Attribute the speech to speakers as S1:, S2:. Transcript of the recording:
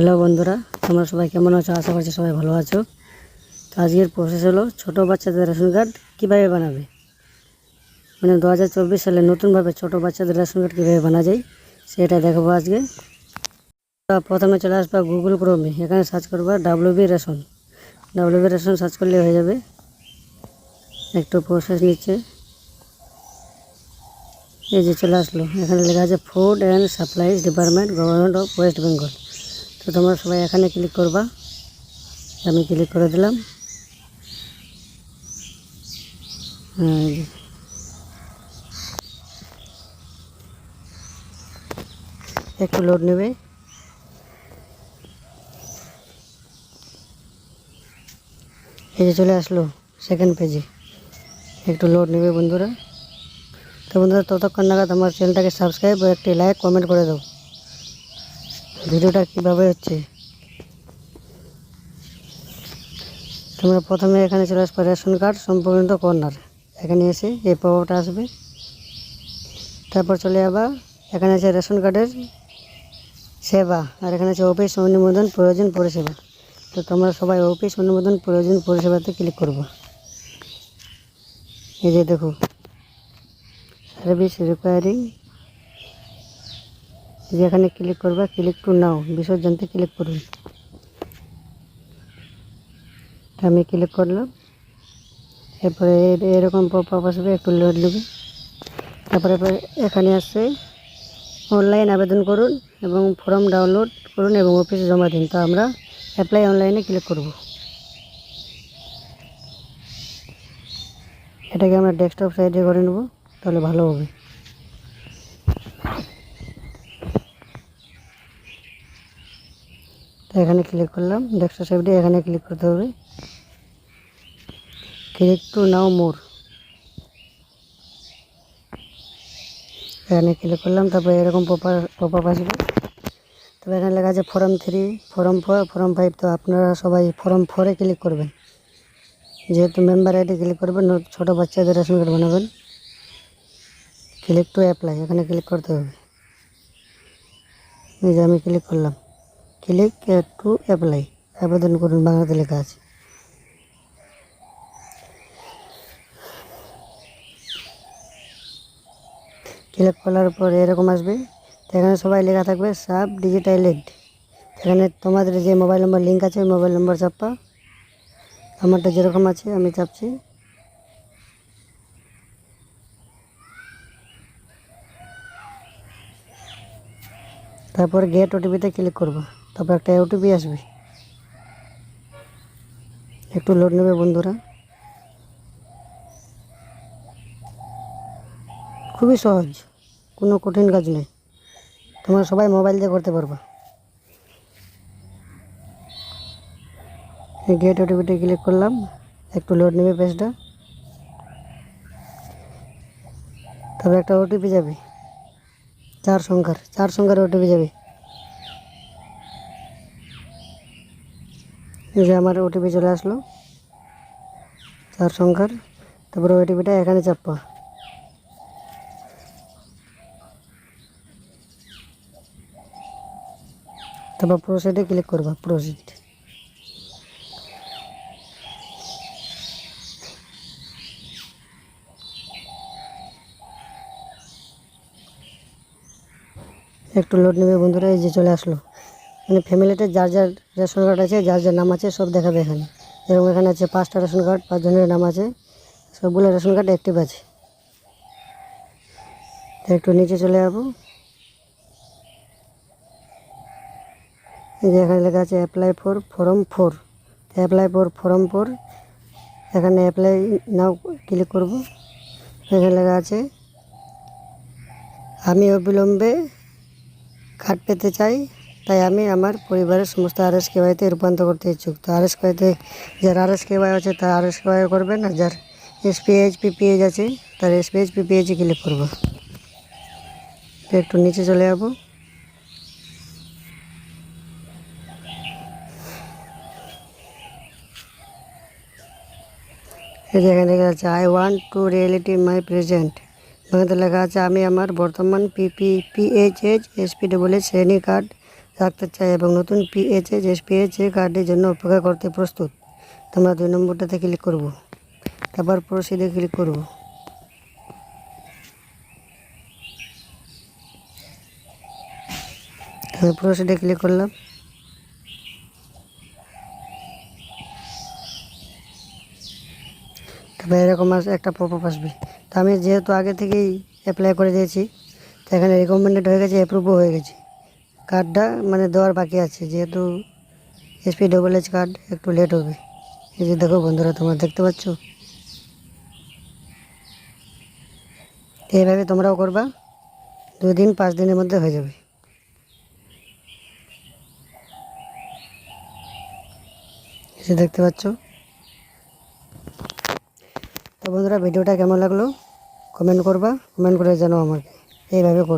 S1: Hello বন্ধুরা, তোমরা সবাই কেমন আছো? আশা করছি সবাই ভালো আছো। তো আজকের প্রসেস হলো ছোটো বাচ্চাদের রেশন কার্ড কীভাবে বানাবে? মানে দু হাজার চব্বিশ সালে নতুনভাবে ছোটো বাচ্চাদের রেশন কার্ড কীভাবে বানা যায়, সেটা দেখাবো আজকে। প্রথমে চলে আসবা গুগল ক্রোমে এখানে সার্চ করবা B ration W B ration search করলে হয়ে যাবে। একটু প্রসেস নিচ্ছে। এই যে চলে আসলো। এখানে লেখা আছে food and supplies department government of West Bengal তো তোমরা সবাই এখানে ক্লিক করবা। আমি ক্লিক করে দিলাম। একটু লোড নেবে। এই যে চলে আসলো সেকেন্ড পেজে একটু লোড নেবে বন্ধুরা। তো বন্ধুরা, ততক্ষণ নাগাদ আমার চ্যানেলটাকে সাবস্ক্রাইব ও একটি লাইক কমেন্ট করে দাও। ভিডিওটা কীভাবে হচ্ছে? তোমরা প্রথমে এখানে চলে আসবে রেশন কার্ড সম্পূর্ণ কর্নার। এখানে এসে এই প্রভাবটা আসবে। তারপর চলে যাবা, এখানে আছে রেশন কার্ডের সেবা, আর এখানে আছে অফিস অনুমোদন, প্রয়োজন পরিষেবা। তো তোমরা সবাই অফিস অনুমোদন, প্রয়োজন পরিষেবাতে ক্লিক করব। এই যে দেখো সার্ভিস রিকোয়ারিং যেখানে ক্লিক করবে ক্লিক টু নাও বিশদ জানতে ক্লিক করুন। আমি ক্লিক করলাম। এরপরে এরকম পপ আপ আসবে, একটু লোড নেবে। তারপরে এখানে আসছে অনলাইন আবেদন করুন এবং ফর্ম ডাউনলোড করুন এবং অফিসে জমা দিন। তো আমরা অ্যাপ্লাই অনলাইনে ক্লিক করব। এটাকে আমরা ডেস্কটপ সাইডে করে নেব, তাহলে ভালো হবে। তো এখানে ক্লিক করলাম। ডেস্কটপ সাইডে এখানে ক্লিক করতে হবে। ক্লিক টু নাও মোর এখানে ক্লিক করলাম, তারপরে এরকম পপার পপ আসবে। তবে এখানে লেখা আছে form three form four form five তো আপনারা সবাই ফর্ম ফোরে ক্লিক করবেন। যেহেতু মেম্বার আইডি ক্লিক করবেন ছোটো বাচ্চাদের রেশন কার্ড বানাবেন। ক্লিক টু অ্যাপ্লাই এখানে ক্লিক করতে হবে। এই যে আমি ক্লিক করলাম। ক্লিক টু অ্যাপ্লাই আবেদন করুন, বাংলাতে লেখা আছে। ক্লিক করার পর এরকম আসবে। তো এখানে সবাই লেখা থাকবে, সাব ডিজিটাইলেড এখানে তোমাদের যে মোবাইল নম্বর লিঙ্ক আছে, ওই মোবাইল নম্বর চাপা। আমারটা যেরকম আছে, আমি চাপছি। তারপর গেট ওটিপিতে ক্লিক করব। তারপর একটা ওটিপি আসবে। একটু লোড নেবে বন্ধুরা। খুবই সহজ, কোনো কঠিন কাজ নেই তোমরা সবাই মোবাইল দিয়ে করতে পারবা। এই গেট ওটিপিতে ক্লিক করলাম, একটু লোড নেবে পেজটা তবে একটা ওটিপি যাবে, চার সংখ্যার চার সংখ্যার ওটিপি যাবে। এই যে আমার ওটিপি চলে আসলো, চার সংখ্যার, তারপরে ওটিপিটা এখানে চাপা। তারপর প্রোসিডে ক্লিক করবা প্রোসিড একটু লোড নেবে বন্ধুরা, এই যে চলে আসলো। মানে ফ্যামিলিতে যার যার রেশন কার্ড আছে, যার যার নাম আছে, সব দেখাবে এখানে। এবং এখানে আছে পাঁচটা রেশন কার্ড পাঁচজনের নাম আছে, সবগুলো রেশন কার্ড অ্যাক্টিভ আছে। একটু নিচে চলে যাব এই যে এখানে লেখা আছে apply for form four apply for form four এখানে অ্যাপ্লাই নাও ক্লিক করব। এখানে লেখা আছে, আমি অবিলম্বে কার্ড পেতে চাই। তাই আমি আমার পরিবারের সমস্ত আর এস কেওয়াইতে রূপান্তর করতে ইচ্ছুক তো আর এস কেওয়াইতে যার আর এস কেওয়াই আছে তার আর এস কেওয়াই করবেন আর যার এসপিএইচ পিপিএইচ আছে তার এসপিএইচ পিপিএইচে ক্লিক করব একটু নিচে চলে যাব এখানে লেখা আছে I want to reality my present বাংলাতে লেখা আছে আমি আমার বর্তমান পিপি পিএইচএইচ এসপি ডবল শ্রেণি কার্ড রাখতে চাই এবং নতুন পিএইচএস পিএইচএ কার্ডের জন্য অপেক্ষা করতে প্রস্তুত। তোমরা দুই নম্বরটাতে ক্লিক করব। তারপর প্রসিডে ক্লিক করব। আমি প্রসিডে ক্লিক করলাম। তারপরে এরকম একটা পপ আসবে। তো আমি যেহেতু আগে থেকেই অ্যাপ্লাই করে দিয়েছি, তো এখানে রেকমেন্ডেড হয়ে গেছে অ্যাপ্রুভও হয়ে গেছে। কার্ডটা মানে দেওয়ার বাকি আছে, যেহেতু এসপি ডবল এইচ কার্ড একটু লেট হবে। এই যে দেখো বন্ধুরা, তোমরা দেখতে পাচ্ছ? এইভাবে তোমরাও করবা দুই দিন পাঁচ দিনের মধ্যে হয়ে যাবে। যে দেখতে পাচ্ছ? তো বন্ধুরা, ভিডিওটা কেমন লাগল? কমেন্ট করবা, কমেন্ট করে জানাও আমাকে। এইভাবে করো।